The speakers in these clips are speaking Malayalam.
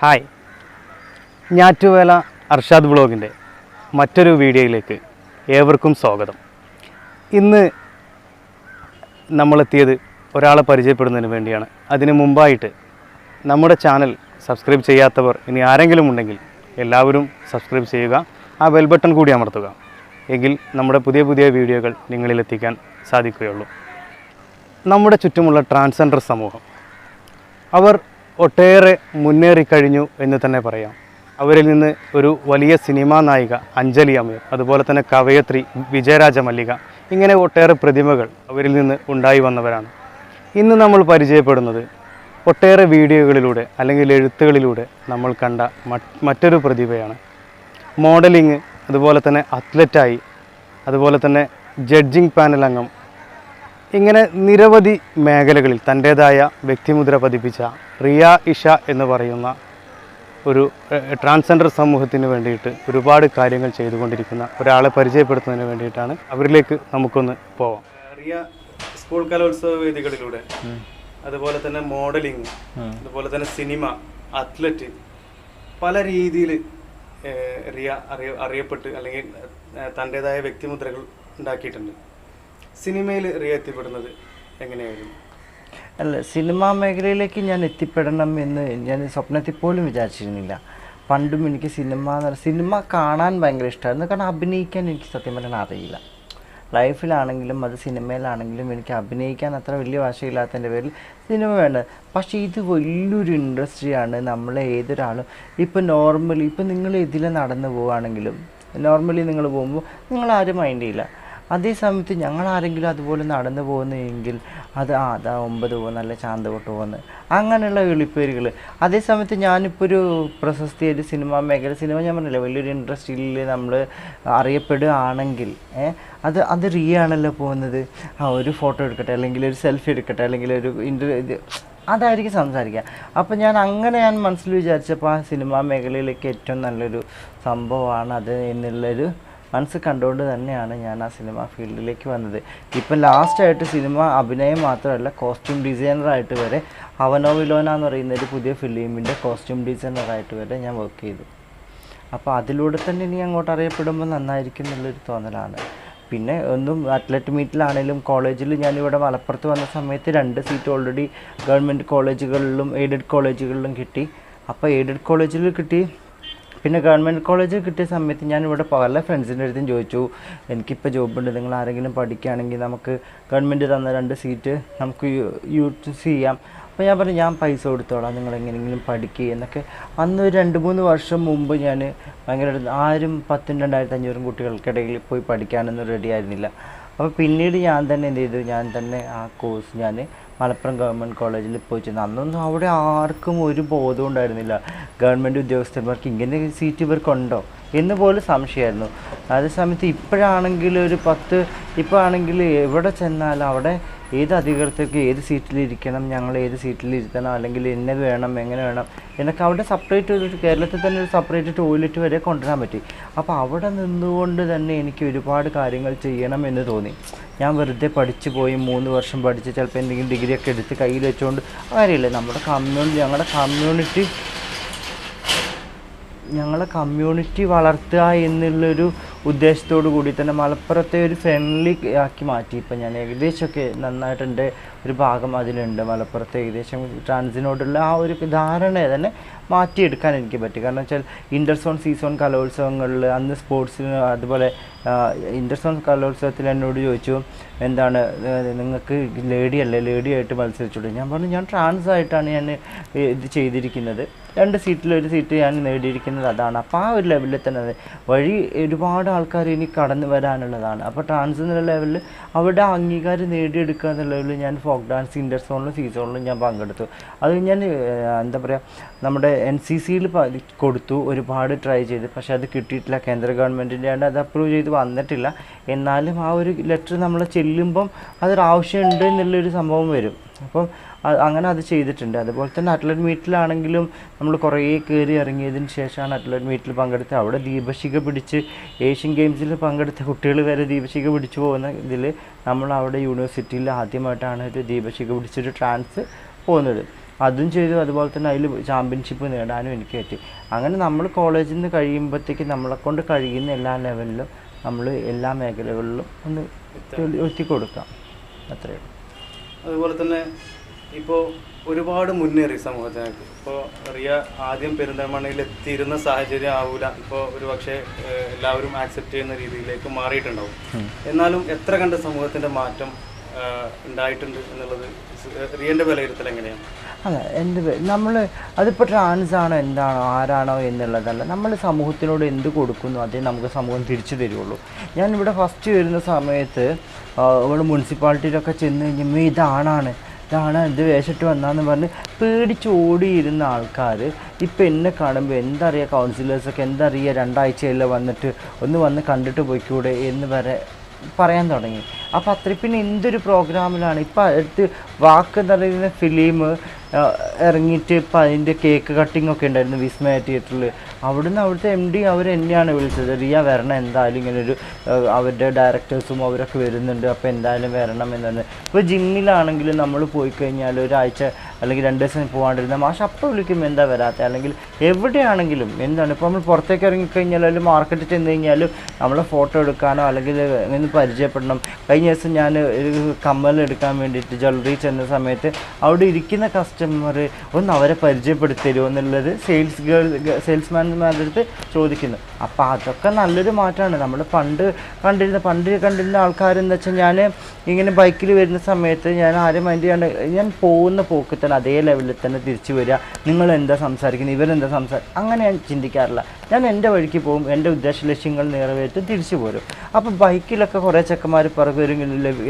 ഹായ്. ഞാറ്റുവേല അർഷാദ് ബ്ലോഗിന്റെ മറ്റൊരു വീഡിയോയിലേക്ക് ഏവർക്കും സ്വാഗതം. ഇന്ന് നമ്മളെത്തിയത് ഒരാളെ പരിചയപ്പെടുന്നതിന് വേണ്ടിയാണ്. അതിന് മുമ്പായിട്ട് നമ്മുടെ ചാനൽ സബ്സ്ക്രൈബ് ചെയ്യാത്തവർ ഇനി ആരെങ്കിലും ഉണ്ടെങ്കിൽ എല്ലാവരും സബ്സ്ക്രൈബ് ചെയ്യുക ആ ബെൽ ബട്ടൺ കൂടി അമർത്തുക. എങ്കിൽ നമ്മുടെ പുതിയ പുതിയ വീഡിയോകൾ നിങ്ങളിലെത്തിക്കാൻ സാധിക്കുകയുള്ളൂ. നമ്മുടെ ചുറ്റുമുള്ള ട്രാൻസ്ജെൻഡർ സമൂഹം. അവർ ഒട്ടേറെ മുന്നേറിക്കഴിഞ്ഞു എന്ന് തന്നെ പറയാം. അവരിൽ നിന്ന് ഒരു വലിയ സിനിമാ നായിക അഞ്ജലി അമീർ അതുപോലെ തന്നെ കവയത്രി വിജയരാജ മല്ലിക ഇങ്ങനെ ഒട്ടേറെ പ്രതിമകൾ അവരിൽ നിന്ന് ഉണ്ടായി വന്നവരാണ്. ഇന്ന് നമ്മൾ പരിചയപ്പെടുന്നത് ഒട്ടേറെ വീഡിയോകളിലൂടെ അല്ലെങ്കിൽ എഴുത്തുകളിലൂടെ നമ്മൾ കണ്ട മറ്റൊരു പ്രതിഭയാണ്. മോഡലിങ് അതുപോലെ തന്നെ അത്ലറ്റായി അതുപോലെ തന്നെ ജഡ്ജിങ് പാനൽ അംഗം ഇങ്ങനെ നിരവധി മേഖലകളിൽ തന്റേതായ വ്യക്തിമുദ്ര പതിപ്പിച്ച റിയ ഇഷ എന്ന് പറയുന്ന ഒരു ട്രാൻസ്ജെൻഡർ സമൂഹത്തിന് വേണ്ടിയിട്ട് ഒരുപാട് കാര്യങ്ങൾ ചെയ്തുകൊണ്ടിരിക്കുന്ന ഒരാളെ പരിചയപ്പെടുത്തുന്നതിന് വേണ്ടിയിട്ടാണ് അവരിലേക്ക് നമുക്കൊന്ന് പോവാം. റിയ സ്കൂൾ കലോത്സവ വേദികളിലൂടെ അതുപോലെ തന്നെ മോഡലിംഗ് അതുപോലെ തന്നെ സിനിമ അത്ലറ്റ് പല രീതിയിൽ റിയ അറിയ അറിയപ്പെട്ട് അല്ലെങ്കിൽ തന്റേതായ തന്റെതായ വ്യക്തിമുദ്രകൾ ഉണ്ടാക്കിയിട്ടുണ്ട്. സിനിമയിൽ റിയ എത്തിപ്പെടുന്നത് എങ്ങനെയായിരുന്നു? അല്ല സിനിമാ മേഖലയിലേക്ക് ഞാൻ എത്തിപ്പെടണം എന്ന് ഞാൻ സ്വപ്നത്തിൽ പോലും വിചാരിച്ചിരുന്നില്ല. പണ്ടും എനിക്ക് സിനിമ സിനിമ കാണാൻ ഭയങ്കര ഇഷ്ടമായിരുന്നു. കാരണം അഭിനയിക്കാൻ എനിക്ക് സത്യം പറഞ്ഞാൽ അറിയില്ല. ലൈഫിലാണെങ്കിലും അത് സിനിമയിലാണെങ്കിലും എനിക്ക് അഭിനയിക്കാൻ അത്ര വലിയ ഭാഷയില്ലാത്തതിന്റെ പേരിൽ സിനിമ വേണ്ട. പക്ഷേ ഇത് വലിയൊരു ഇൻഡസ്ട്രിയാണ്. നമ്മളെ ഏതൊരാളും ഇപ്പം നോർമലി ഇപ്പം നിങ്ങൾ ഇതിൽ നടന്നു പോവുകയാണെങ്കിലും നോർമലി നിങ്ങൾ പോകുമ്പോൾ നിങ്ങൾ ആരും മൈൻഡ് ചെയ്യില്ല. അതേ സമയത്ത് ഞങ്ങൾ ആരെങ്കിലും അതുപോലെ നടന്നു പോകുന്നെങ്കിൽ അത് ആ അതാ ഒമ്പത് പോകുന്ന അല്ല ചാന്തകൊട്ട് പോകുന്നത്. അങ്ങനെയുള്ള വിളിപ്പേരുകൾ അതേ സമയത്ത് ഞാനിപ്പോൾ ഒരു പ്രശസ്തിയായിട്ട് സിനിമ മേഖല സിനിമ ഞാൻ പറഞ്ഞില്ല വലിയൊരു ഇൻഡസ്ട്രിയിൽ നമ്മൾ അറിയപ്പെടുകയാണെങ്കിൽ അത് അത് റീ ആണല്ലോ പോകുന്നത്. ആ ഒരു ഫോട്ടോ എടുക്കട്ടെ അല്ലെങ്കിൽ ഒരു സെൽഫി എടുക്കട്ടെ അല്ലെങ്കിൽ ഒരു ഇന്റർ ഇത് അതായിരിക്കും സംസാരിക്കുക. അപ്പം ഞാൻ അങ്ങനെ ഞാൻ മനസ്സിൽ വിചാരിച്ചപ്പോൾ ആ സിനിമാ മേഖലയിലേക്ക് ഏറ്റവും നല്ലൊരു സംഭവമാണ് അത് എന്നുള്ളൊരു മനസ്സ് കണ്ടുകൊണ്ട് തന്നെയാണ് ഞാൻ ആ സിനിമ ഫീൽഡിലേക്ക് വന്നത്. ഇപ്പം ലാസ്റ്റായിട്ട് സിനിമ അഭിനയം മാത്രമല്ല കോസ്റ്റ്യൂം ഡിസൈനറായിട്ട് വരെ അവനോ വിലോന എന്ന് പറയുന്ന ഒരു പുതിയ ഫിലിമിന്റെ കോസ്റ്റ്യൂം ഡിസൈനറായിട്ട് വരെ ഞാൻ വർക്ക് ചെയ്തു. അപ്പോൾ അതിലൂടെ തന്നെ ഇനി അങ്ങോട്ട് അറിയപ്പെടുമ്പോൾ നന്നായിരിക്കും എന്നുള്ളൊരു തോന്നലാണ്. പിന്നെ ഒന്നും അത്ലറ്റ് മീറ്റിലാണെങ്കിലും കോളേജിൽ ഞാനിവിടെ മലപ്പുറത്ത് വന്ന സമയത്ത് രണ്ട് സീറ്റ് ഓൾറെഡി ഗവൺമെന്റ് കോളേജുകളിലും എയ്ഡഡ് കോളേജുകളിലും കിട്ടി. അപ്പോൾ എയ്ഡഡ് കോളേജിൽ കിട്ടി പിന്നെ ഗവൺമെന്റ് കോളേജ് കിട്ടിയ സമയത്ത് ഞാൻ ഇവിടെ പല ഫ്രണ്ട്സിന്റെ അടുത്തും ചോദിച്ചു എനിക്കിപ്പോൾ ഉണ്ട് നിങ്ങൾ ആരെങ്കിലും പഠിക്കുകയാണെങ്കിൽ നമുക്ക് ഗവൺമെന്റ് തന്ന രണ്ട് സീറ്റ് നമുക്ക് യൂസ് ചെയ്യാം. അപ്പോൾ ഞാൻ പറഞ്ഞു ഞാൻ പൈസ കൊടുത്തോളാം നിങ്ങൾ എങ്ങനെയെങ്കിലും പഠിക്കുക എന്നൊക്കെ. അന്ന് ഒരു രണ്ട് മൂന്ന് വർഷം മുമ്പ് ഞാൻ ഭയങ്കര ആരും പത്തും രണ്ടായിരത്തി അഞ്ഞൂറും കുട്ടികൾക്കിടയിൽ പോയി പഠിക്കാനൊന്നും റെഡി ആയിരുന്നില്ല. അപ്പോൾ പിന്നീട് ഞാൻ തന്നെ എന്ത് ചെയ്തു ഞാൻ തന്നെ ആ കോഴ്സ് ഞാൻ മലപ്പുറം ഗവൺമെന്റ് കോളേജിൽ പോയി ചെന്ന്. അന്നൊന്നും അവിടെ ആർക്കും ഒരു ബോധം ഉണ്ടായിരുന്നില്ല. ഗവൺമെന്റ് ഉദ്യോഗസ്ഥന്മാർക്ക് ഇങ്ങനെ സീറ്റ് ഇവർക്കുണ്ടോ എന്ന് പോലും സംശയമായിരുന്നു. അതേ സമയത്ത് ഇപ്പോഴാണെങ്കിൽ ഒരു പത്ത് ഇപ്പോൾ ആണെങ്കിൽ എവിടെ ചെന്നാലും അവിടെ ഏത് അധികൃതർക്ക് ഏത് സീറ്റിലിരിക്കണം ഞങ്ങൾ ഏത് സീറ്റിലിരുത്തണം അല്ലെങ്കിൽ എന്നെ വേണം എങ്ങനെ വേണം എന്നൊക്കെ അവിടെ സെപ്പറേറ്റ് ഒരു കേരളത്തിൽ തന്നെ ഒരു സെപ്പറേറ്റ് ടോയ്ലറ്റ് വരെ കൊണ്ടുവരാൻ പറ്റി. അപ്പോൾ അവിടെ നിന്നുകൊണ്ട് തന്നെ എനിക്ക് ഒരുപാട് കാര്യങ്ങൾ ചെയ്യണം എന്ന് തോന്നി. ഞാൻ വെറുതെ പഠിച്ചു പോയി മൂന്ന് വർഷം പഠിച്ച് ചിലപ്പോൾ എന്തെങ്കിലും ഡിഗ്രി ഒക്കെ എടുത്ത് കയ്യിൽ വെച്ചുകൊണ്ട് കാര്യമില്ല. നമ്മുടെ കമ്മ്യൂണിറ്റി ഞങ്ങളുടെ കമ്മ്യൂണിറ്റി ഞങ്ങളെ കമ്മ്യൂണിറ്റി വളർത്തുക എന്നുള്ളൊരു ഉദ്ദേശത്തോടു കൂടി തന്നെ മലപ്പുറത്തെ ഒരു ഫ്രണ്ട്ലി ആക്കി മാറ്റി. ഇപ്പം ഞാൻ ഏകദേശമൊക്കെ നന്നായിട്ടുണ്ട്. ഒരു ഭാഗം അതിലുണ്ട്. മലപ്പുറത്ത് ഏകദേശം ട്രാൻസിനോടുള്ള ആ ഒരു ധാരണയെ തന്നെ മാറ്റിയെടുക്കാൻ എനിക്ക് പറ്റി. കാരണം വെച്ചാൽ ഇന്റർസോൺ സീസോൺ കലോത്സവങ്ങളിൽ അന്ന് സ്പോർട്സിന് അതുപോലെ ഇന്റർസോൺ കലോത്സവത്തിൽ എന്നോട് ചോദിച്ചു എന്താണ് നിങ്ങൾക്ക് ലേഡി അല്ലേ? ലേഡി ആയിട്ട് മത്സരിച്ചോളൂ. ഞാൻ പറഞ്ഞു ഞാൻ ട്രാൻസ് ആയിട്ടാണ് ഞാൻ ഇത് ചെയ്തിരിക്കുന്നത്. രണ്ട് സീറ്റിൽ ഒരു സീറ്റ് ഞാൻ നേടിയിരിക്കുന്നത് അതാണ്. അപ്പോൾ ആ ഒരു ലെവലിൽ തന്നെ വഴി ഒരുപാട് ആൾക്കാർ ഇനി കടന്നു വരാനുള്ളതാണ്. അപ്പോൾ ട്രാൻസ് എന്നുള്ള ലെവലിൽ അവിടെ അംഗീകാരം നേടിയെടുക്കുക എന്നുള്ള ലെവലിൽ ഞാൻ ഫോക്ക് ഡാൻസ് ഇന്റർസോണിലും സീസോണിലും ഞാൻ പങ്കെടുത്തു. അത് ഞാൻ എന്താ പറയുക നമ്മുടെ എൻ സി സിയിൽ കൊടുത്തു ഒരുപാട് ട്രൈ ചെയ്ത്. പക്ഷേ അത് കിട്ടിയിട്ടില്ല. കേന്ദ്ര ഗവൺമെന്റിന്റെ ആണ് അത് അപ്രൂവ് ചെയ്ത് വന്നിട്ടില്ല. എന്നാലും ആ ഒരു ലെറ്റർ നമ്മൾ ചെല്ലുമ്പം അതൊരു ആവശ്യമുണ്ട് എന്നുള്ളൊരു സംഭവം വരും. അപ്പം അങ്ങനെ അത് ചെയ്തിട്ടുണ്ട്. അതുപോലെ തന്നെ അത്ലറ്റ് മീറ്റിലാണെങ്കിലും നമ്മൾ കുറേ കയറി ഇറങ്ങിയതിന് ശേഷമാണ് അത്ലറ്റ് മീറ്റിൽ പങ്കെടുത്ത് അവിടെ ദീപശിഖ പിടിച്ച് ഏഷ്യൻ ഗെയിംസിൽ പങ്കെടുത്ത കുട്ടികൾ വരെ ദീപശിഖ പിടിച്ചു പോകുന്ന ഇതിൽ നമ്മൾ അവിടെ യൂണിവേഴ്സിറ്റിയിൽ ആദ്യമായിട്ടാണ് ഒരു ദീപശിഖ പിടിച്ചൊരു ട്രാൻസ് പോകുന്നത്. അതും ചെയ്തു. അതുപോലെ തന്നെ അതിൽ ചാമ്പ്യൻഷിപ്പ് നേടാനും എനിക്ക് പറ്റി. അങ്ങനെ നമ്മൾ കോളേജിൽ നിന്ന് കഴിയുമ്പോഴത്തേക്ക് നമ്മളെക്കൊണ്ട് കഴിയുന്ന എല്ലാ ലെവലിലും നമ്മൾ എല്ലാ മേഖലകളിലും ഒന്ന് എത്തി. കൊടുക്കാം. അത്രയേ ഉള്ളൂ. അതുപോലെ തന്നെ ഇപ്പോൾ ഒരുപാട് മുന്നേറി സമൂഹത്തിനൊക്കെ ഇപ്പോൾ റിയ ആദ്യം പെരിന്തൽമണ്ണയിൽ എത്തിയിരുന്ന സാഹചര്യം ആവൂല. ഇപ്പോൾ ഒരു പക്ഷേ എല്ലാവരും ആക്സെപ്റ്റ് ചെയ്യുന്ന രീതിയിലേക്ക് മാറിയിട്ടുണ്ടാവും. എന്നാലും എത്ര കണ്ട് സമൂഹത്തിന്റെ മാറ്റം ഉണ്ടായിട്ടുണ്ട് എന്നുള്ളത് റിയന്റെ വിലയിരുത്തൽ എങ്ങനെയാണ്? അല്ല എന്റെ നമ്മൾ അതിപ്പോൾ ട്രാൻസ് ആണോ എന്താണോ ആരാണോ എന്നുള്ളതല്ല. നമ്മൾ സമൂഹത്തിനോട് എന്ത് കൊടുക്കുന്നു അതേ നമുക്ക് സമൂഹം തിരിച്ചു തരുള്ളൂ. ഞാൻ ഇവിടെ ഫസ്റ്റ് വരുന്ന സമയത്ത് ഇവിടെ മുനിസിപ്പാലിറ്റിയിലൊക്കെ ചെന്ന് കഴിഞ്ഞാൽ ഇതാണാണ്. ഇതാണ് എന്ത് വേഷിട്ട് വന്നാന്ന് പറഞ്ഞ് പേടിച്ച് ഓടിയിരുന്ന ആൾക്കാർ ഇപ്പം എന്നെ കാണുമ്പോൾ എന്തറിയാം കൗൺസിലേഴ്സൊക്കെ എന്തറിയാം രണ്ടാഴ്ചയല്ല വന്നിട്ട് ഒന്ന് വന്ന് കണ്ടിട്ട് പോയിക്കൂടെ എന്ന് വരെ പറയാൻ തുടങ്ങി. അപ്പോൾ അത്ര പിന്നെ എന്തൊരു പ്രോഗ്രാമിലാണ് ഇപ്പം അടുത്ത് വാക്ക് എന്ന് പറയുന്ന ഫിലിം ഇറങ്ങിയിട്ട് ഇപ്പം അതിന്റെ കേക്ക് കട്ടിംഗ് ഒക്കെ ഉണ്ടായിരുന്നു വിസ്മയ തിയേറ്ററിൽ അവിടുന്ന് അവിടുത്തെ എം ഡി അവർ എന്നെയാണ് വിളിച്ചത്. റിയ വരണം എന്തായാലും ഇങ്ങനെ ഒരു അവരുടെ ഡയറക്ടേഴ്സും അവരൊക്കെ വരുന്നുണ്ട് അപ്പോൾ എന്തായാലും വരണം എന്നാണ്. ഇപ്പോൾ ജിമ്മിലാണെങ്കിലും നമ്മൾ പോയി കഴിഞ്ഞാൽ ഒരാഴ്ച അല്ലെങ്കിൽ രണ്ട് ദിവസം പോകാണ്ടിരുന്ന മാഷ് അപ്പോൾ വിളിക്കും എന്താ വരാത്ത? അല്ലെങ്കിൽ എവിടെയാണെങ്കിലും എന്താണ്? ഇപ്പോൾ നമ്മൾ പുറത്തേക്ക് ഇറങ്ങിക്കഴിഞ്ഞാൽ അല്ലെങ്കിൽ മാർക്കറ്റിൽ ചെന്ന് കഴിഞ്ഞാലും നമ്മളെ ഫോട്ടോ എടുക്കാനോ അല്ലെങ്കിൽ ഇങ്ങനെ പരിചയപ്പെടണം. കഴിഞ്ഞ ദിവസം ഞാൻ ഒരു കമ്മൽ എടുക്കാൻ വേണ്ടിയിട്ട് ജ്വല്ലറി ചെന്ന സമയത്ത് അവിടെ ഇരിക്കുന്ന കസ്റ്റമർ ഒന്ന് അവരെ പരിചയപ്പെടുത്തരുമോ എന്നുള്ളത് സെയിൽസ് ഗേൾ സെയിൽസ്മാൻമാരുടെ അടുത്ത് ചോദിക്കുന്നു. അപ്പോൾ അതൊക്കെ നല്ലൊരു മാറ്റമാണ് നമ്മൾ പണ്ട് കണ്ടിരുന്ന പണ്ട് കണ്ടിരുന്ന ആൾക്കാരെന്ന് വെച്ചാൽ ഞാൻ ഇങ്ങനെ ബൈക്കിൽ വരുന്ന സമയത്ത് ഞാൻ ആരും മൈൻഡ് ചെയ്യാണ്ട് ഞാൻ പോകുന്ന പോക്കിൽ തന്നെ അതേ ലെവലിൽ തന്നെ തിരിച്ചു വരിക നിങ്ങൾ എന്താ സംസാരിക്കുന്നത് ഇവരെന്താ സംസാരിക്കും അങ്ങനെ ഞാൻ ചിന്തിക്കാറില്ല. ഞാൻ എന്റെ വഴിക്ക് പോകും. എന്റെ ഉദ്ദേശ ലക്ഷ്യങ്ങൾ നിറവേറ്റും തിരിച്ചു പോരും. അപ്പോൾ ബൈക്കിലൊക്കെ കുറേ ചെക്കന്മാർ പിറകു വരും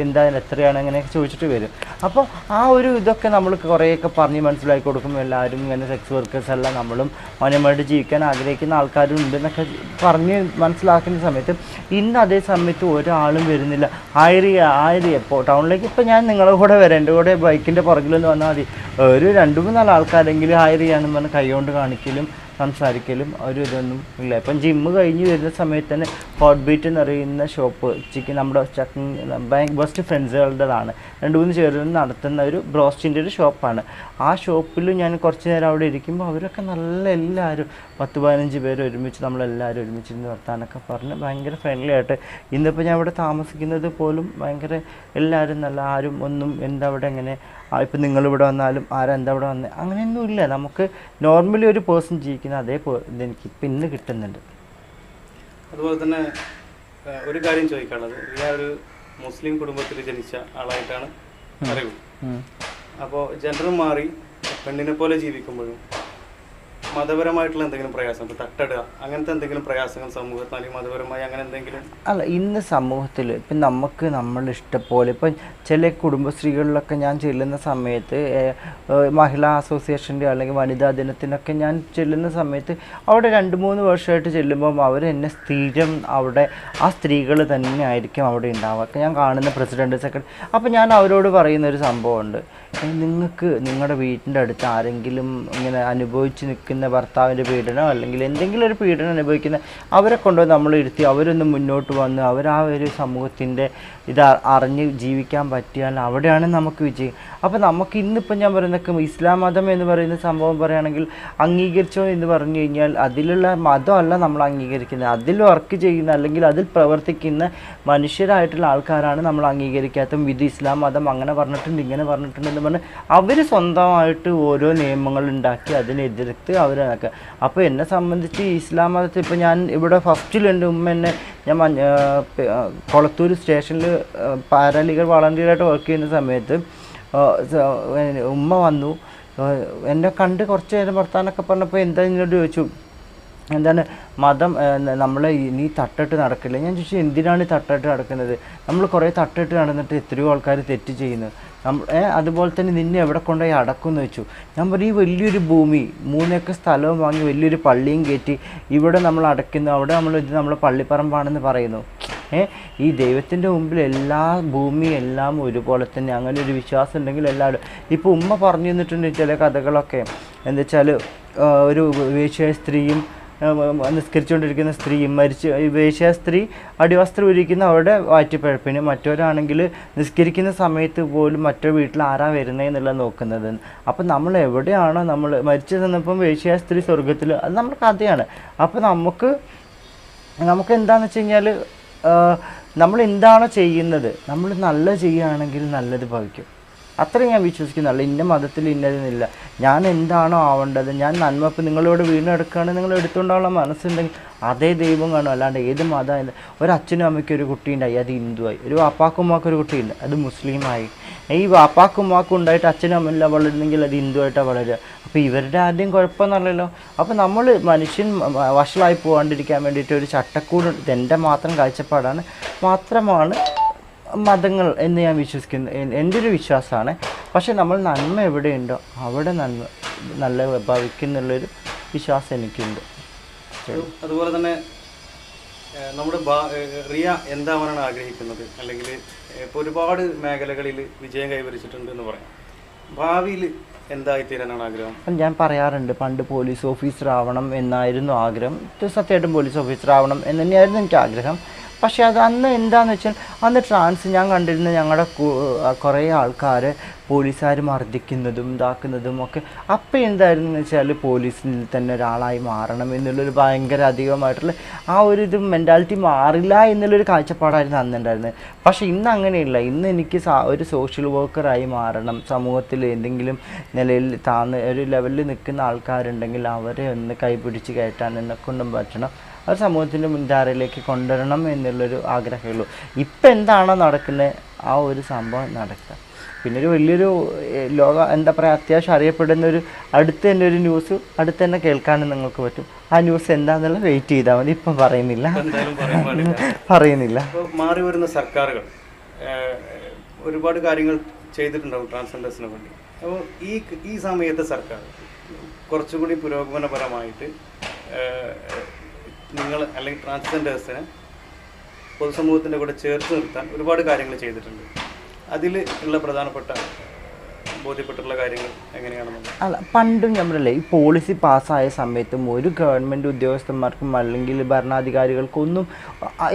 എന്താ എത്രയാണ് അങ്ങനെയൊക്കെ ചോദിച്ചിട്ട് വരും. അപ്പോൾ ആ ഒരു ഇതൊക്കെ നമ്മൾ കുറേയൊക്കെ പറഞ്ഞ് മനസ്സിലാക്കി കൊടുക്കും. എല്ലാവരും ഇങ്ങനെ സെക്സ് വർക്കേഴ്സ് എല്ലാം നമ്മളും മാന്യമായിട്ട് ജീവിക്കാൻ ആഗ്രഹിക്കുന്ന ആൾക്കാരും ഉണ്ടെന്നൊക്കെ പറഞ്ഞ് മനസ്സിലാക്കുന്ന സമയത്ത് ഇന്ന് അതേ സമയത്ത് ഒരാളും വരുന്നില്ല. ആയിരം ആയിരം ഇപ്പോൾ ടൗണിലേക്ക് ഇപ്പോൾ ഞാൻ നിങ്ങളുടെ കൂടെ വരാം. എന്റെ കൂടെ ബൈക്കിന്റെ പുറകിലൊന്ന് വന്നാൽ മതി. ഒരു രണ്ട് മൂന്നാൽ ആൾക്കാരെങ്കിലും ചെയ്യാനും പറഞ്ഞ് കൈകൊണ്ട് കാണിക്കലും സംസാരിക്കലും ഒരു ഇതൊന്നും ഇല്ല. ഇപ്പം ജിമ്മ് കഴിഞ്ഞ് വരുന്ന സമയത്ത് തന്നെ ഹോട്ട് ബീറ്റ് എന്ന് പറയുന്ന ഷോപ്പ് ചിക്കൻ നമ്മുടെ ബാങ്ക് ബെസ്റ്റ് ഫ്രണ്ട്സുകളുടേതാണ് രണ്ട് മൂന്ന് ചേർന്ന് നടത്തുന്ന ഒരു ബ്രോസ്റ്റിന്റെ ഒരു ഷോപ്പാണ് ആ ഷോപ്പിൽ ഞാൻ കുറച്ച് നേരം അവിടെ ഇരിക്കുമ്പോൾ അവരൊക്കെ നല്ല എല്ലാവരും പത്ത് പതിനഞ്ച് പേര് ഒരുമിച്ച് നമ്മളെല്ലാവരും ഒരുമിച്ചിരുന്ന് വർത്താനൊക്കെ പറഞ്ഞ് ഭയങ്കര ഫ്രണ്ട്ലി ആയിട്ട്. ഇന്നിപ്പോൾ ഞാൻ ഇവിടെ താമസിക്കുന്നത് പോലും ഭയങ്കര എല്ലാവരും നല്ല ആരും ഒന്നും എന്താ ഇവിടെ എങ്ങനെ ഇപ്പം നിങ്ങളിവിടെ വന്നാലും ആരാ എന്താ ഇവിടെ വന്നത് അങ്ങനെയൊന്നും ഇല്ല. നമുക്ക് നോർമലി ഒരു പേഴ്സൺ ജീവിക്കുന്ന അതേ എനിക്ക് ഇപ്പം ഇന്ന് കിട്ടുന്നുണ്ട്. അതുപോലെ തന്നെ ഒരു കാര്യം ചോദിക്കാനുള്ളത്. ഞാൻ ഒരു മുസ്ലിം കുടുംബത്തിൽ ജനിച്ച ആളായിട്ടാണ് അറിവ്. അപ്പോൾ ജനറൽ മാറി പെണ്ണിനെ പോലെ ജീവിക്കുമ്പോഴും മതപരമായിട്ടുള്ള എന്തെങ്കിലും പ്രയാസം? തട്ടടുക അങ്ങനത്തെ എന്തെങ്കിലും പ്രയാസങ്ങൾ സമൂഹത്തിൽ അല്ലെങ്കിൽ മതപരമായി അങ്ങനെ എന്തെങ്കിലും? അല്ല ഇന്ന് സമൂഹത്തിൽ ഇപ്പം നമുക്ക് നമ്മൾ ഇഷ്ടപോലെ ഇപ്പം ചില കുടുംബശ്രീകളിലൊക്കെ ഞാൻ ചെല്ലുന്ന സമയത്ത് മഹിളാ അസോസിയേഷന്റെ അല്ലെങ്കിൽ വനിതാ ദിനത്തിനൊക്കെ ഞാൻ ചെല്ലുന്ന സമയത്ത് അവിടെ രണ്ട് മൂന്ന് വർഷമായിട്ട് ചെല്ലുമ്പം അവർ എന്നെ സ്ഥിരം അവിടെ ആ സ്ത്രീകൾ തന്നെ ആയിരിക്കും അവിടെ ഉണ്ടാവുക. ഞാൻ കാണുന്ന പ്രസിഡന്റ് സെക്രട്ടറി അപ്പോൾ ഞാൻ അവരോട് പറയുന്ന ഒരു സംഭവമുണ്ട്. നിങ്ങൾക്ക് നിങ്ങളുടെ വീട്ടിന്റെ അടുത്ത് ആരെങ്കിലും ഇങ്ങനെ അനുഭവിച്ച് നിൽക്കുന്ന ഭർത്താവിന്റെ പീഡനം അല്ലെങ്കിൽ എന്തെങ്കിലും ഒരു പീഡനം അനുഭവിക്കുന്ന അവരെ കൊണ്ടുപോയി നമ്മൾ ഇരുത്തി അവരൊന്ന് മുന്നോട്ട് വന്ന് അവർ ആ ഒരു സമൂഹത്തിന്റെ ഇത് അറിഞ്ഞ് ജീവിക്കാൻ പറ്റിയാൽ അവിടെയാണ് നമുക്ക് വിജയം. അപ്പോൾ നമുക്ക് ഇന്നിപ്പം ഞാൻ പറയുന്നൊക്കെ ഇസ്ലാം മതം എന്ന് പറയുന്ന സംഭവം പറയുകയാണെങ്കിൽ അംഗീകരിച്ചോ എന്ന് പറഞ്ഞു കഴിഞ്ഞാൽ അതിലുള്ള മതമല്ല നമ്മൾ അംഗീകരിക്കുന്നത്. അതിൽ വർക്ക് ചെയ്യുന്ന അല്ലെങ്കിൽ അതിൽ പ്രവർത്തിക്കുന്ന മനുഷ്യരായിട്ടുള്ള ആൾക്കാരാണ് നമ്മൾ അംഗീകരിക്കാത്ത ഇത് ഇസ്ലാം മതം അങ്ങനെ പറഞ്ഞിട്ടുണ്ട് ഇങ്ങനെ പറഞ്ഞിട്ടുണ്ട് എന്ന് പറഞ്ഞ് അവർ സ്വന്തമായിട്ട് ഓരോ നിയമങ്ങൾ ഉണ്ടാക്കി അതിനെതിർത്ത് അവരൊക്കെ അപ്പോൾ എന്നെ സംബന്ധിച്ച് ഇസ്ലാം മതത്തിൽ ഇപ്പോൾ ഞാൻ ഇവിടെ ഫസ്റ്റിലുണ്ട്. ഉമ്മ എന്നെ ഞാൻ കൊളത്തൂർ സ്റ്റേഷനിൽ പാരാലീഗൽ വളണ്ടിയറായിട്ട് വർക്ക് ചെയ്യുന്ന സമയത്ത് ഉമ്മ വന്നു. എന്നെ കണ്ട് കുറച്ച് നേരം വർത്താനൊക്കെ പറഞ്ഞപ്പോൾ എന്താ എന്നോട് ചോദിച്ചു. എന്താണ് മതം നമ്മൾ നീ തട്ടിട്ട് നടക്കില്ല. ഞാൻ ചോദിച്ചു എന്തിനാണ് ഈ തട്ടിട്ട് നടക്കുന്നത്? നമ്മൾ കുറേ തട്ടിട്ട് നടന്നിട്ട് എത്രയോ ആൾക്കാർ തെറ്റ് ചെയ്യുന്നു. നമ്മൾ ഏ, അതുപോലെ തന്നെ നിന്നെ എവിടെ കൊണ്ടുപോയി അടക്കും എന്ന് വെച്ചു. ഞാൻ ഈ വലിയൊരു ഭൂമി മൂന്നേക്കർ സ്ഥലവും വാങ്ങി വലിയൊരു പള്ളിയും കയറ്റി ഇവിടെ നമ്മൾ അടയ്ക്കുന്നു. അവിടെ നമ്മൾ ഇത് നമ്മൾ പള്ളിപ്പറമ്പാണെന്ന് പറയുന്നു. ഏ ഈ ദൈവത്തിന്റെ മുമ്പിൽ എല്ലാ ഭൂമി എല്ലാം ഒരുപോലെ തന്നെ അങ്ങനെ ഒരു വിശ്വാസം ഉണ്ടെങ്കിൽ എല്ലാവരും. ഇപ്പോൾ ഉമ്മ പറഞ്ഞു തന്നിട്ടുണ്ട് ചില കഥകളൊക്കെ. എന്താ വെച്ചാൽ ഒരു വേശ്യ സ്ത്രീയും നിസ്കരിച്ചുകൊണ്ടിരിക്കുന്ന സ്ത്രീ മരിച്ച് വേശ്യ സ്ത്രീ അടിവസ്ത്രം ഇരിക്കുന്ന അവരുടെ വാറ്റിപ്പഴപ്പിന് മറ്റവരാണെങ്കിൽ നിസ്കരിക്കുന്ന സമയത്ത് പോലും മറ്റൊരു വീട്ടിൽ ആരാ വരുന്നതെന്നുള്ള നോക്കുന്നത്. അപ്പം നമ്മൾ എവിടെയാണോ നമ്മൾ മരിച്ചു ചെന്നപ്പം വേശ്യ സ്ത്രീ സ്വർഗത്തിൽ അത് നമ്മുടെ കഥയാണ് അപ്പോൾ നമുക്ക് നമുക്ക് എന്താണെന്ന് വെച്ച് കഴിഞ്ഞാൽ നമ്മൾ എന്താണോ ചെയ്യുന്നത് നമ്മൾ നല്ല ചെയ്യുകയാണെങ്കിൽ നല്ലത് ഭവിക്കും. അത്രയും ഞാൻ വിശ്വസിക്കുന്നുള്ളൂ. ഇന്ന മതത്തിൽ ഇന്നതെന്നില്ല ഞാൻ എന്താണോ ആവേണ്ടത്? ഞാൻ നന്മ ഇപ്പം നിങ്ങളോട് വീണെടുക്കുകയാണെങ്കിൽ നിങ്ങൾ എടുത്തുകൊണ്ടുള്ള മനസ്സുണ്ടെങ്കിൽ അതേ ദൈവം കാണും. അല്ലാണ്ട് ഏത് മതം ഒരു അച്ഛനും അമ്മയ്ക്കും ഒരു കുട്ടിയുണ്ടായി. അത് ഹിന്ദുവായി. ഒരു വാപ്പാക്കും ഉമ്മാക്കും ഒരു കുട്ടിയുണ്ട്. അത് മുസ്ലിമായി. ഈ വാപ്പാക്കും ഉമ്മാക്കും ഉണ്ടായിട്ട് അച്ഛനും അമ്മയില്ല വളരുന്നെങ്കിൽ അത് ഹിന്ദുവായിട്ടാണ് വളരുക. അപ്പോൾ ഇവരുടെ ആദ്യം കുഴപ്പമെന്നല്ലല്ലോ അപ്പോൾ നമ്മൾ മനുഷ്യൻ വഷളായി പോകാണ്ടിരിക്കാൻ വേണ്ടിയിട്ട് ഒരു ചട്ടക്കൂട് ഇതെന്റെ മാത്രം കാഴ്ചപ്പാടാണ്. മാത്രമാണ് മതങ്ങൾ എന്ന് ഞാൻ വിശ്വസിക്കുന്നു. എൻ- എന്റെ ഒരു വിശ്വാസമാണ്. പക്ഷെ നമ്മൾ നന്മ എവിടെയുണ്ടോ അവിടെ നന്മ നല്ല ഭവിക്കുന്നുള്ളൊരു വിശ്വാസം എനിക്കുണ്ട്. അതുപോലെ തന്നെ നമ്മുടെ റിയ എന്താവാനാണ് ആഗ്രഹിക്കുന്നത്? അല്ലെങ്കിൽ ഇപ്പോൾ ഒരുപാട് മേഖലകളിൽ വിജയം കൈവരിച്ചിട്ടുണ്ട് എന്ന് പറയാം. ഭാവിയിൽ എന്തായിത്തീരാനാണ് ആഗ്രഹം? ഞാൻ പറയാറുണ്ട് പണ്ട് പോലീസ് ഓഫീസർ ആവണം എന്നായിരുന്നു ആഗ്രഹം. സത്യമായിട്ടും പോലീസ് ഓഫീസർ ആവണം എന്ന് തന്നെയായിരുന്നു എനിക്ക് ആഗ്രഹം. പക്ഷേ അത് അന്ന് എന്താണെന്ന് വെച്ചാൽ അന്ന് ട്രാൻസ് ഞാൻ കണ്ടിരുന്ന ഞങ്ങളുടെ കുറേ ആൾക്കാർ പോലീസുകാർ മർദ്ദിക്കുന്നതും ഇതാക്കുന്നതും ഒക്കെ അപ്പം എന്തായിരുന്നു എന്ന് വെച്ചാൽ പോലീസിൽ തന്നെ ഒരാളായി മാറണം എന്നുള്ളൊരു ഭയങ്കര അധികമായിട്ടുള്ള ആ ഒരു ഇത് മെന്റാലിറ്റി മാറില്ല എന്നുള്ളൊരു കാഴ്ചപ്പാടായിരുന്നു അന്നുണ്ടായിരുന്നത് പക്ഷേ ഇന്ന് അങ്ങനെയില്ല ഇന്ന് എനിക്ക് ഒരു സോഷ്യൽ വർക്കറായി മാറണം. സമൂഹത്തിൽ എന്തെങ്കിലും നിലയിൽ താന്ന് ഒരു ലെവലിൽ നിൽക്കുന്ന ആൾക്കാരുണ്ടെങ്കിൽ അവരെ ഒന്ന് കൈപിടിച്ച് കയറ്റാൻ എന്നെ കൊണ്ടും പറ്റണം. അത് സമൂഹത്തിന്റെ മുൻധാരയിലേക്ക് കൊണ്ടുവരണം എന്നുള്ളൊരു ആഗ്രഹമേ ഉള്ളൂ ഇപ്പം എന്താണോ നടക്കുന്നത് ആ ഒരു സംഭവം നടക്കുക. പിന്നെ ഒരു വലിയൊരു ലോക എന്താ പറയുക അത്യാവശ്യം അറിയപ്പെടുന്ന ഒരു അടുത്ത് തന്നെ ഒരു ന്യൂസ് അടുത്ത് തന്നെ കേൾക്കാനും നിങ്ങൾക്ക് പറ്റും. ആ ന്യൂസ് എന്താണെന്നുള്ള വെയിറ്റ് ചെയ്താൽ മതി. ഇപ്പം പറയുന്നില്ല. പറയുന്നില്ല. മാറി വരുന്ന സർക്കാരുകൾ ഒരുപാട് കാര്യങ്ങൾ ചെയ്തിട്ടുണ്ടാവും ട്രാൻസ്ജെൻഡേഴ്സിന് വേണ്ടി അപ്പോൾ ഈ ഈ സമയത്തെ സർക്കാർ കുറച്ചുകൂടി പുരോഗമനപരമായിട്ട് നിങ്ങൾ അല്ലെങ്കിൽ ട്രാൻസ്ജെൻഡേഴ്സിനെ പൊതുസമൂഹത്തിന്റെ കൂടെ ചേർത്ത് നിർത്താൻ ഒരുപാട് കാര്യങ്ങൾ ചെയ്തിട്ടുണ്ട്. അതിൽ ഉള്ള പ്രധാനപ്പെട്ട കാര്യങ്ങൾ അല്ല പണ്ടും നമ്മളല്ലേ ഈ പോളിസി പാസ്സായ സമയത്തും ഒരു ഗവൺമെന്റ് ഉദ്യോഗസ്ഥന്മാർക്കും അല്ലെങ്കിൽ ഭരണാധികാരികൾക്കൊന്നും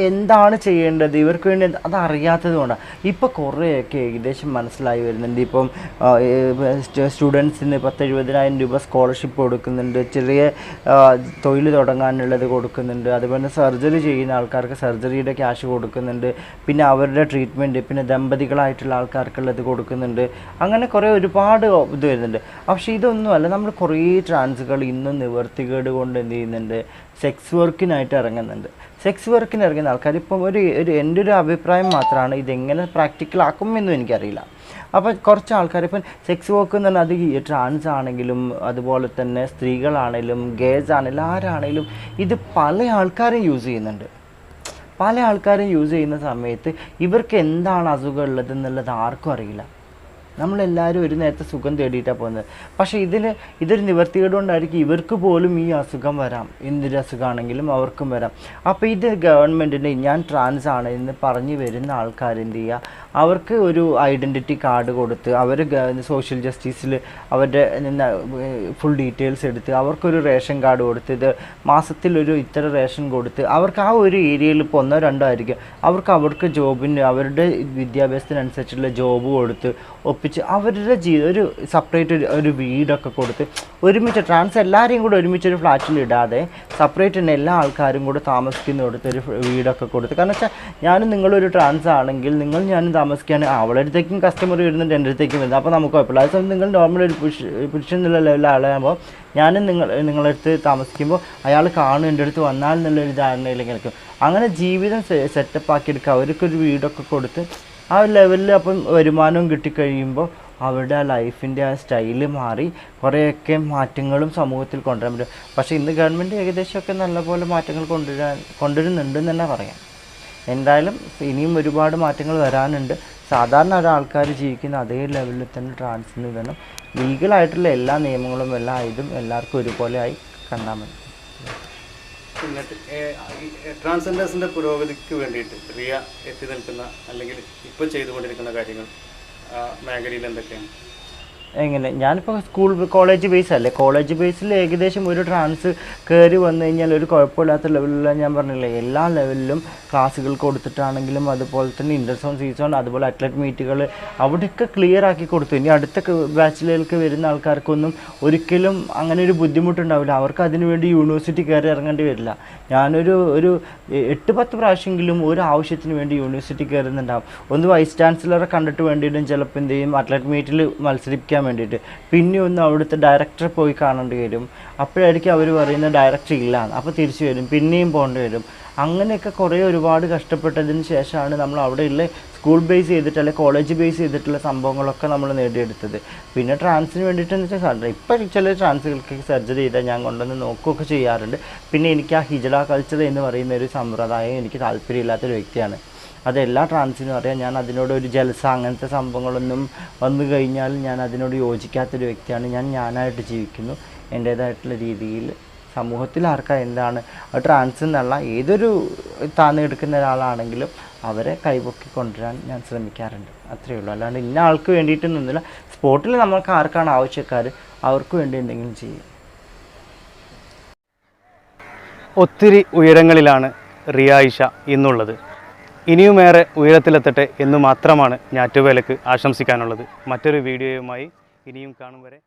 എന്താണ് ചെയ്യേണ്ടത്? ഇവർക്ക് വേണ്ടി അത് അറിയാത്തത് കൊണ്ടാണ് ഇപ്പോൾ കുറേയൊക്കെ ഏകദേശം മനസ്സിലായി വരുന്നുണ്ട്. ഇപ്പം സ്റ്റുഡൻസിന് പത്ത് എഴുപതിനായിരം രൂപ സ്കോളർഷിപ്പ് കൊടുക്കുന്നുണ്ട്. ചെറിയ തൊഴിൽ തുടങ്ങാനുള്ളത് കൊടുക്കുന്നുണ്ട്. അതുപോലെ സർജറി ചെയ്യുന്ന ആൾക്കാർക്ക് സർജറിയുടെ ക്യാഷ് കൊടുക്കുന്നുണ്ട്. പിന്നെ അവരുടെ ട്രീറ്റ്മെന്റ് പിന്നെ ദമ്പതികളായിട്ടുള്ള ആൾക്കാർക്കുള്ളത് കൊടുക്കുന്നുണ്ട്. അങ്ങനെ ഒരുപാട് ഇത് വരുന്നുണ്ട്. പക്ഷേ ഇതൊന്നുമല്ല നമ്മൾ കുറേ ട്രാൻസുകൾ ഇന്നും നിവർത്തികേട് കൊണ്ട് എന്ത് ചെയ്യുന്നുണ്ട്? സെക്സ് വർക്കിനായിട്ട് ഇറങ്ങുന്നുണ്ട്. സെക്സ് വർക്കിന് ഇറങ്ങുന്ന ആൾക്കാർ ഇപ്പം ഒരു ഒരു എന്റെ ഒരു അഭിപ്രായം മാത്രമാണ് ഇതെങ്ങനെ പ്രാക്ടിക്കൽ ആക്കുമെന്നും എനിക്കറിയില്ല. അപ്പോൾ കുറച്ച് ആൾക്കാർ ഇപ്പം സെക്സ് വർക്ക് എന്ന് പറഞ്ഞാൽ അത് ട്രാൻസ് ആണെങ്കിലും അതുപോലെ തന്നെ സ്ത്രീകളാണെങ്കിലും ഗേസ് ആണെങ്കിലും ആരാണെങ്കിലും ഇത് പല ആൾക്കാരും യൂസ് ചെയ്യുന്നുണ്ട്. പല ആൾക്കാരും യൂസ് ചെയ്യുന്ന സമയത്ത് ഇവർക്ക് എന്താണ് അസുഖം ഉള്ളത് എന്നുള്ളത് ആർക്കും അറിയില്ല. നമ്മളെല്ലാവരും ഒരു നേരത്തെ സുഖം തേടിയിട്ടാണ് പോകുന്നത്. പക്ഷേ ഇതിൽ ഇതൊരു നിവർത്തികേട് ഇവർക്ക് പോലും ഈ അസുഖം വരാം. എന്തൊരു അസുഖമാണെങ്കിലും അവർക്കും വരാം. അപ്പോൾ ഇത് ഗവൺമെന്റിന്റെ ഞാൻ ട്രാൻസ് ആണ് എന്ന് പറഞ്ഞു വരുന്ന ആൾക്കാരെന്ത് ചെയ്യുക? അവർക്ക് ഒരു ഐഡന്റിറ്റി കാർഡ് കൊടുത്ത് അവർ സോഷ്യൽ ജസ്റ്റിസിൽ അവരുടെ ഫുൾ ഡീറ്റെയിൽസ് എടുത്ത് അവർക്കൊരു റേഷൻ കാർഡ് കൊടുത്ത് ഇത് മാസത്തിലൊരു ഇത്ര റേഷൻ കൊടുത്ത് അവർക്ക് ആ ഒരു ഏരിയയിൽ ഇപ്പോൾ ഒന്നോ രണ്ടോ ആയിരിക്കും. അവർക്ക് അവർക്ക് ജോബിന് അവരുടെ വിദ്യാഭ്യാസത്തിനനുസരിച്ചുള്ള ജോബ് കൊടുത്ത് ഒപ്പിച്ച് അവരുടെ ജീവിതം ഒരു സെപ്പറേറ്റ് ഒരു ഒരു വീടൊക്കെ കൊടുത്ത് ഒരുമിച്ച് ട്രാൻസ് എല്ലാവരെയും കൂടെ ഒരുമിച്ച് ഒരു ഫ്ലാറ്റിൽ ഇടാതെ സെപ്പറേറ്റ് തന്നെ എല്ലാ ആൾക്കാരും കൂടെ താമസിക്കുന്നിടത്ത് ഒരു വീടൊക്കെ കൊടുത്ത്. കാരണം വെച്ചാൽ ഞാനും നിങ്ങളൊരു ട്രാൻസ് ആണെങ്കിൽ നിങ്ങൾ ഞാനും താമസിക്കുകയാണ്. അവളുടെ അടുത്തേക്കും കസ്റ്റമർ വരുന്നുണ്ട് എന്റെ അടുത്തേക്കും വരുന്നത് അപ്പോൾ നമുക്ക് കുഴപ്പമില്ല. അതേസമയം നിങ്ങൾ നോർമൽ ഒരു പുരുഷ പുരുഷൻ എന്നുള്ള ലെവലിൽ ആളാകുമ്പോൾ ഞാനും നിങ്ങൾ നിങ്ങളുടെ അടുത്ത് താമസിക്കുമ്പോൾ അയാൾ കാണും എന്റെ അടുത്ത് വന്നാൽ എന്നുള്ളൊരു ധാരണയിലേക്ക് നിൽക്കും അങ്ങനെ ജീവിതം സെറ്റപ്പ് ആക്കിയെടുക്കുക അവർക്കൊരു വീടൊക്കെ കൊടുത്ത് ആ ഒരു ലെവലിൽ അപ്പം വരുമാനവും കിട്ടിക്കഴിയുമ്പോൾ അവരുടെ ആ ലൈഫിന്റെ ആ സ്റ്റൈൽ മാറി. കുറേയൊക്കെ മാറ്റങ്ങളും സമൂഹത്തിൽ കൊണ്ടുവരാൻ പറ്റും. പക്ഷേ ഇന്ന് ഗവൺമെന്റ് ഏകദേശമൊക്കെ നല്ലപോലെ മാറ്റങ്ങൾ കൊണ്ടുവരാൻ കൊണ്ടുവരുന്നുണ്ടെന്ന് തന്നെ പറയാം. എന്തായാലും ഇനിയും ഒരുപാട് മാറ്റങ്ങൾ വരാനുണ്ട്. സാധാരണ ഒരാൾക്കാർ ജീവിക്കുന്ന അതേ ലെവലിൽ തന്നെ ട്രാൻസിന് വേണം ലീഗലായിട്ടുള്ള എല്ലാ നിയമങ്ങളും എല്ലാ ഇതും എല്ലാവർക്കും ഒരുപോലെ ആയി കണ്ടാൽ മതി. ട്രാൻസ്ജെൻഡേഴ്സിന്റെ പുരോഗതിക്ക് വേണ്ടിയിട്ട് റിയ എത്തി നിൽക്കുന്ന അല്ലെങ്കിൽ ഇപ്പോൾ ചെയ്തുകൊണ്ടിരിക്കുന്ന കാര്യങ്ങൾ മേഖലയിൽ എന്തൊക്കെയാണ്? എങ്ങനെ? ഞാനിപ്പോൾ സ്കൂൾ കോളേജ് ബേസ് അല്ലേ? കോളേജ് ബേസിൽ ഏകദേശം ഒരു ട്രാൻസ് കയറി വന്നു കഴിഞ്ഞാൽ ഒരു കുഴപ്പമില്ലാത്ത ലെവലിലാണ് ഞാൻ പറഞ്ഞില്ലേ? എല്ലാ ലെവലിലും ക്ലാസ്സുകൾ കൊടുത്തിട്ടാണെങ്കിലും അതുപോലെ തന്നെ ഇന്റർസോൺ സീസൺ അതുപോലെ അത്ലറ്റ് മീറ്റുകൾ അവിടെയൊക്കെ ക്ലിയർ ആക്കി കൊടുത്തു. ഇനി അടുത്ത ബാച്ചിലേക്ക് വരുന്ന ആൾക്കാർക്കൊന്നും ഒരിക്കലും അങ്ങനെ ഒരു ബുദ്ധിമുട്ടുണ്ടാവില്ല. അവർക്ക് അതിനുവേണ്ടി യൂണിവേഴ്സിറ്റി കയറി ഇറങ്ങേണ്ടി വരില്ല. ഞാനൊരു ഒരു എട്ട് പത്ത് പ്രാവശ്യമെങ്കിലും ഒരു ആവശ്യത്തിന് വേണ്ടി യൂണിവേഴ്സിറ്റി കയറുന്നുണ്ടാവും. ഒന്ന് വൈസ് ചാൻസലറെ കണ്ടിട്ട് വേണ്ടിയിട്ടും ചിലപ്പോൾ എന്ത് ചെയ്യും? അത്ലറ്റ് മീറ്റിൽ വേണ്ടിയിട്ട്. പിന്നെ ഒന്ന് അവിടുത്തെ ഡയറക്ടറെ പോയി കാണേണ്ടി വരും. അപ്പോഴായിരിക്കും അവർ പറയുന്ന ഡയറക്ടർ ഇല്ല. അപ്പോൾ തിരിച്ചു വരും. പിന്നെയും പോകേണ്ടി വരും. അങ്ങനെയൊക്കെ കുറേ ഒരുപാട് കഷ്ടപ്പെട്ടതിന് ശേഷമാണ് നമ്മൾ അവിടെയുള്ള സ്കൂൾ ബേസ് ചെയ്തിട്ട് അല്ലെങ്കിൽ കോളേജ് ബേസ് ചെയ്തിട്ടുള്ള സംഭവങ്ങളൊക്കെ നമ്മൾ നേടിയെടുത്തത്. പിന്നെ ട്രാൻസിന് വേണ്ടിയിട്ടെന്ന് വെച്ചാൽ ഇപ്പം ചില ട്രാൻസുകൾക്ക് സർജറി ചെയ്താൽ ഞാൻ കൊണ്ടുവന്ന് നോക്കുകയൊക്കെ ചെയ്യാറുണ്ട്. പിന്നെ എനിക്ക് ആ ഹിജഡ കൾച്ചർ എന്ന് പറയുന്ന ഒരു സമ്പ്രദായം എനിക്ക് താല്പര്യമില്ലാത്തൊരു വ്യക്തിയാണ്. അത് എല്ലാ ട്രാൻസിനും അറിയാം. ഞാൻ അതിനോട് ഒരു ജലസ അങ്ങനത്തെ സംഭവങ്ങളൊന്നും വന്നു കഴിഞ്ഞാൽ ഞാൻ അതിനോട് യോജിക്കാത്തൊരു വ്യക്തിയാണ് ഞാൻ. ഞാനായിട്ട് ജീവിക്കുന്നു. എന്റേതായിട്ടുള്ള രീതിയിൽ സമൂഹത്തിൽ ആർക്കാ എന്താണ്. ആ ട്രാൻസ് എന്നുള്ള ഏതൊരു താന്ന് എടുക്കുന്ന ഒരാളാണെങ്കിലും അവരെ കൈപൊക്കി കൊണ്ടുവരാൻ ഞാൻ ശ്രമിക്കാറുണ്ട്. അത്രയേ ഉള്ളൂ. അല്ലാണ്ട് ഇന്ന ആൾക്ക് വേണ്ടിയിട്ടൊന്നുമില്ല സ്പോർട്ടിൽ നമ്മൾക്ക് ആർക്കാണ് ആവശ്യക്കാർ അവർക്ക് വേണ്ടി എന്തെങ്കിലും ചെയ്യും. ഒത്തിരി ഉയരങ്ങളിലാണ് റിയായിഷ ഇന്നുള്ളത്. ഇനിയുമേറെ ഉയരത്തിലെത്തട്ടെ എന്ന് മാത്രമാണ് ഞാറ്റുവേലക്ക് ആശംസിക്കാനുള്ളത്. മറ്റൊരു വീഡിയോയുമായി ഇനിയും കാണും വരെ.